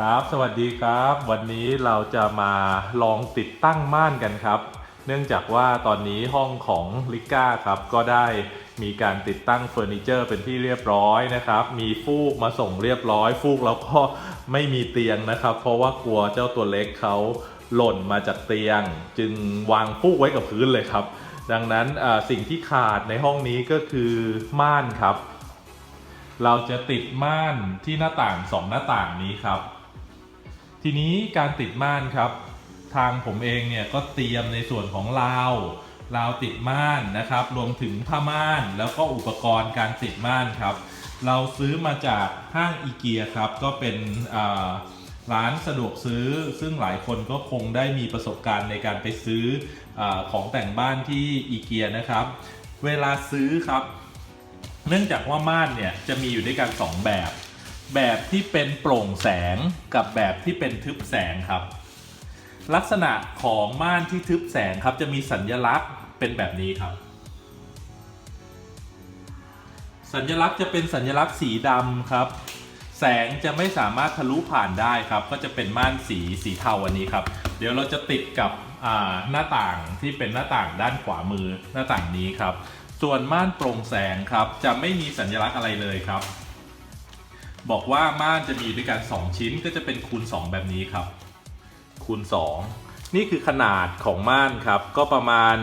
ครับ สวัสดีครับ วันนี้เราจะมาลองติดตั้งม่านกันครับ เนื่องจากว่าตอนนี้ห้องของลิก้าครับ ก็ได้มีการติดตั้งเฟอร์นิเจอร์เป็นที่เรียบร้อยนะครับ มีฟูกมาส่งเรียบร้อย ฟูกแล้วก็ไม่มีเตียงนะครับ เพราะว่ากลัวเจ้าตัวเล็กเขาหล่นมาจากเตียง จึงวางฟูกไว้กับพื้นเลยครับ ดังนั้นสิ่งที่ขาดในห้องนี้ก็คือม่านครับ เราจะติดม่านที่หน้าต่างสองหน้าต่างนี้ครับ ทีนี้การติดม่านครับ ทางผมเองเนี่ยก็เตรียมในส่วนของราวราวติดม่านนะครับ รวมถึงผ้าม่านแล้วก็อุปกรณ์การติดม่านครับ เราซื้อมาจากห้างอีเกียครับ ก็เป็นร้านสะดวกซื้อ ซึ่งหลายคนก็คงได้มีประสบการณ์ในการไปซื้ออของแต่งบ้านที่อีเกียนะครับ เวลาซื้อครับ เนื่องจากว่าม่านเนี่ยจะมีอยู่ด้วยกันสองแบบ แบบที่เป็นโปร่งแสงกับแบบที่เป็นทึบแสงครับ ลักษณะของม่านที่ทึบแสงครับจะมีสัญลักษณ์เป็นแบบนี้ครับ สัญลักษณ์จะเป็นสัญลักษณ์สีดำครับ แสงจะไม่สามารถทะลุผ่านได้ครับ ก็จะเป็นม่านสีสีเทาอันนี้ครับ เดี๋ยวเราจะติดกับหน้าต่างที่เป็นหน้าต่างด้านขวามือหน้าต่างนี้ครับ ส่วนม่านโปร่งแสงครับจะไม่มีสัญลักษณ์อะไรเลยครับ บอกว่าม่านจะมีด้วยกัน 2 ชิ้นก็จะเป็นคูณ 2 แบบนี้ครับ คูณ 2 นี่คือขนาดของม่านครับ ก็ประมาณ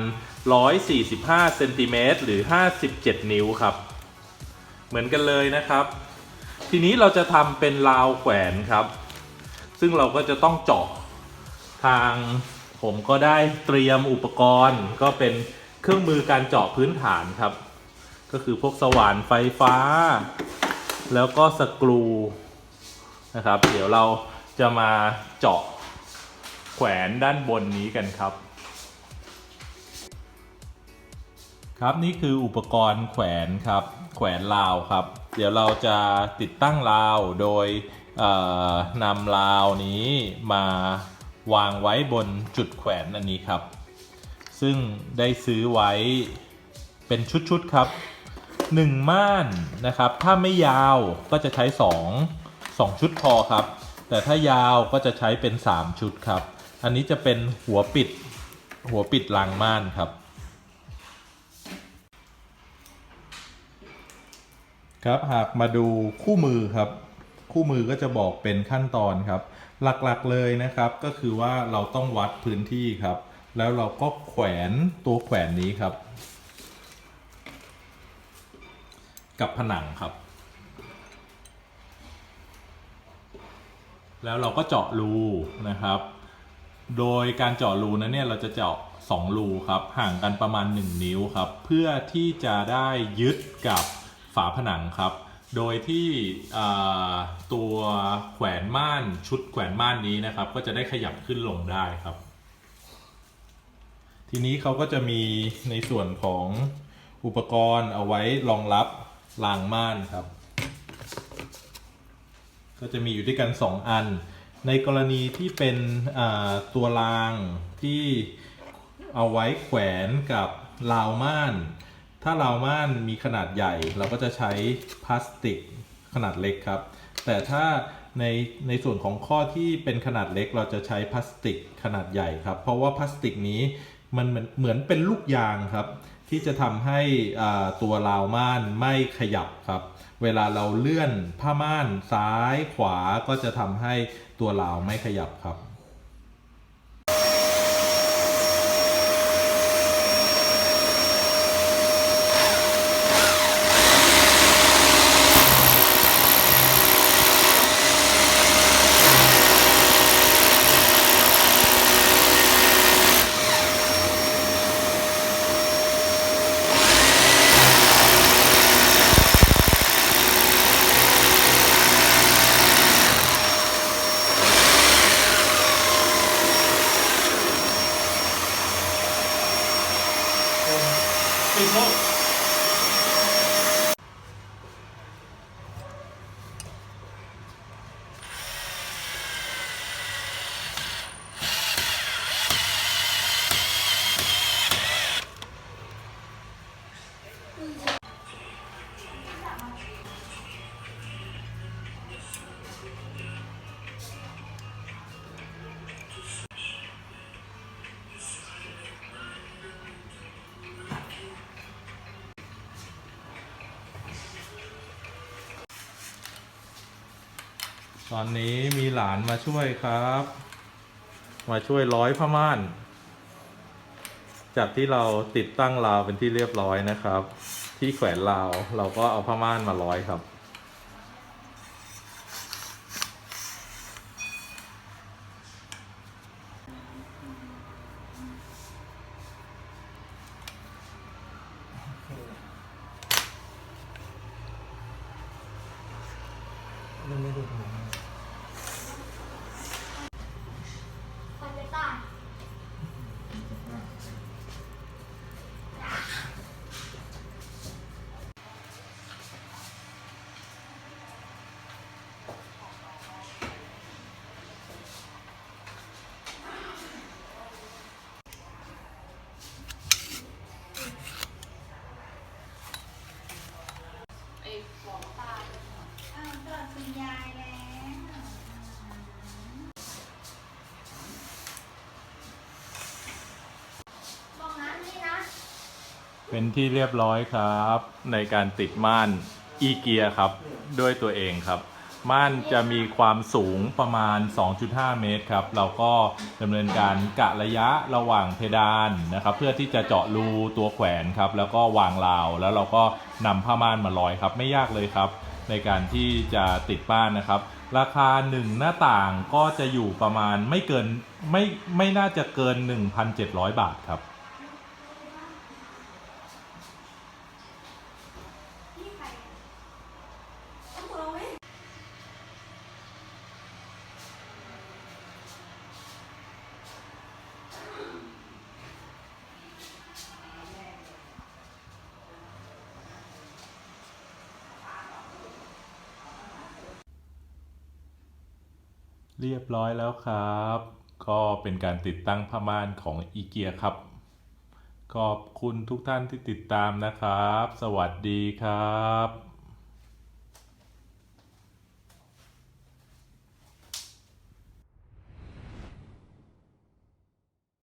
145เซนติเมตรหรือ 57 นิ้วครับ เหมือนกันเลยนะครับ ทีนี้เราจะทำเป็นราวแขวนครับ ซึ่งเราก็จะต้องเจาะทางผมก็ได้เตรียมอุปกรณ์ ก็เป็นเครื่องมือการเจาะพื้นฐานครับ ก็คือพวกสว่านไฟฟ้า แล้วก็สกรูนะครับ เดี๋ยวเราจะมาเจาะแขวนด้านบนนี้กันครับ ครับนี่คืออุปกรณ์แขวนครับ แขวนราวครับ เดี๋ยวเราจะติดตั้งราวโดยนำราวนี้มาวางไว้บนจุดแขวนอันนี้ครับ ซึ่งได้ซื้อไว้เป็นชุดๆครับ 1 ม่านนะครับ ถ้าไม่ยาวก็จะใช้ 2 2 ชุดพอครับ แต่ถ้ายาวก็จะใช้เป็น 3 ชุดครับ อันนี้จะเป็นหัวปิดหัวปิดรางม่านครับ ครับหากมาดูคู่มือครับ คู่มือก็จะบอกเป็นขั้นตอนครับ หลักๆเลยนะครับ ก็คือว่าเราต้องวัดพื้นที่ครับ แล้วเราก็แขวนตัวแขวนนี้ครับ กับผนังครับ แล้วเราก็เจาะรูนะครับ โดยการเจาะรูนั้นเนี่ยเราจะเจาะ2รูครับห่างกันประมาณ 1 นิ้วครับ เพื่อที่จะได้ยึดกับฝาผนังครับ โดยที่ตัวแขวนม่านชุดแขวนม่านนี้นะครับ ก็จะได้ขยับขึ้นลงได้ครับ ทีนี้เขาก็จะมีในส่วนของอุปกรณ์เอาไว้รองรับ รางม่านครับ ก็จะมีอยู่ด้วยกัน 2 อัน ในกรณีที่เป็นตัวรางที่เอาไว้แขวนกับราวม่าน ถ้าราวม่านมีขนาดใหญ่ เราก็จะใช้พลาสติกขนาดเล็กครับ แต่ถ้าในในส่วนของข้อที่เป็นขนาดเล็กเราจะใช้พลาสติกขนาดใหญ่ครับ เพราะว่าพลาสติกนี้มันเหมือนเหมือนเป็นลูกยางครับ ที่จะทำให้ตัวราวม่านไม่ขยับครับ เวลาเราเลื่อนผ้าม่านซ้ายขวาก็จะทำให้ตัวราวไม่ขยับครับ Good luck. ตอนนี้มีหลานมาช่วยครับ มาช่วยร้อยผ้าม่าน จากที่เราติดตั้งราวเป็นที่เรียบร้อยนะครับ ที่แขวนราวเราก็เอาผ้าม่านมาร้อยครับมันไเป็นที่เรียบร้อยครับ ในการติดม่านอีเกียครับ ด้วยตัวเองครับ ม่านจะมีความสูงประมาณ 2.5 เมตรครับ เราก็ดำเนินการกะระยะระหว่างเพดานนะครับ เพื่อที่จะเจาะรูตัวแขวนครับ แล้วก็วางราว แล้วเราก็นำผ้าม่านมาลอยครับ ไม่ยากเลยครับ ในการที่จะติดบ้านนะครับ ราคาหนึ่งหน้าต่างก็จะอยู่ประมาณไม่เกินไม่ไม่น่าจะเกิน 1,700 บาทครับ นี่ใครอะต้องตัวไหม เรียบร้อยแล้วครับ ก็เป็นการติดตั้งผ้าม่านของอีเกียครับ ขอบคุณทุกท่านที่ติดตามนะครับ สวัสดีครับ